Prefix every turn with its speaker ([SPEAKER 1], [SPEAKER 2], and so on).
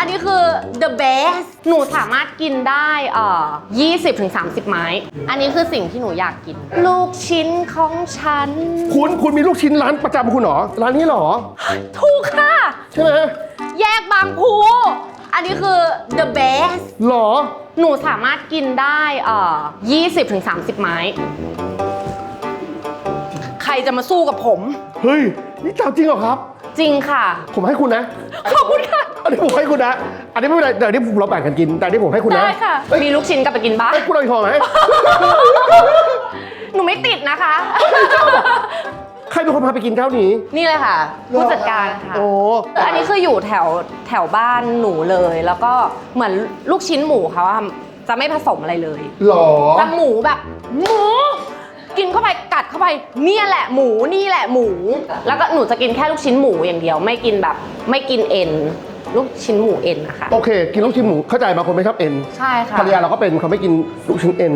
[SPEAKER 1] อันนี้คือ the best หนูสามารถกินได้เอ่อ20ถึง30 ไม้ อันนี้คือสิ่งที่หนูอยากกิน ลูกชิ้นของฉัน
[SPEAKER 2] คุณคุณมีลูกชิ้นร้านประจำคุณเหรอ ร้านนี้เหรอ
[SPEAKER 1] ถูกค่ะ
[SPEAKER 2] ใช่ไหม
[SPEAKER 1] แยกบางพู อันนี้คือ the best
[SPEAKER 2] เหรอ
[SPEAKER 1] หนูสามารถกินได้เอ่อ20ถึง30 ไม้
[SPEAKER 3] ใครจะมาสู้กับผม
[SPEAKER 2] เฮ้ย นี่เจ้าจริงเหรอครับ
[SPEAKER 1] จริงค่ะ
[SPEAKER 2] ผมให้คุณนะ
[SPEAKER 1] ขอบคุณค่ะ
[SPEAKER 2] อันนี้ผมให้คุณนะ อันนี้ไม่เป็นไรเดี๋ยวนี้เราแบ่งกันกิน แต่อันนี้ผมให้คุณนะ
[SPEAKER 1] ได้ค่ะ
[SPEAKER 2] เอ้ย
[SPEAKER 1] มีลูกชิ้นกลับไปกินบ้าง
[SPEAKER 2] เอ้ยคุณเอาอีกห่อไหม
[SPEAKER 1] หนูไม่ติดนะคะ
[SPEAKER 2] ใครเป็นคนพาไปกินเจ้านี้
[SPEAKER 1] นี่เลยค่ะ ผู้จัดการค่ะ
[SPEAKER 2] โอ้
[SPEAKER 1] อันนี้คืออยู่แถวแถวบ้านหนูเลย แล้วก็เหมือนลูกชิ้นหมูเขาอะจะไม่ผสมอะไรเลย
[SPEAKER 2] หรอ
[SPEAKER 1] แต่หมูแบบ หมู กินเข้าไปกัดเข้าไปเนี่ยแหละหมูนี่แหละหมู แล้วก็หนูจะกินแค่ลูกชิ้นหมูอย่างเดียว ไม่กินแบบ ไม่กินเอ็น ลูกชิ้นหมูเอ็นนะคะ
[SPEAKER 2] โอเค กินลูกชิ้นหมูเข้าใจบางคนไม่ชอบเอ็น
[SPEAKER 1] ใช่ค่ะ
[SPEAKER 2] ภรรยาเราก็เป็นเขาไม่กินลูกชิ้นเอ็น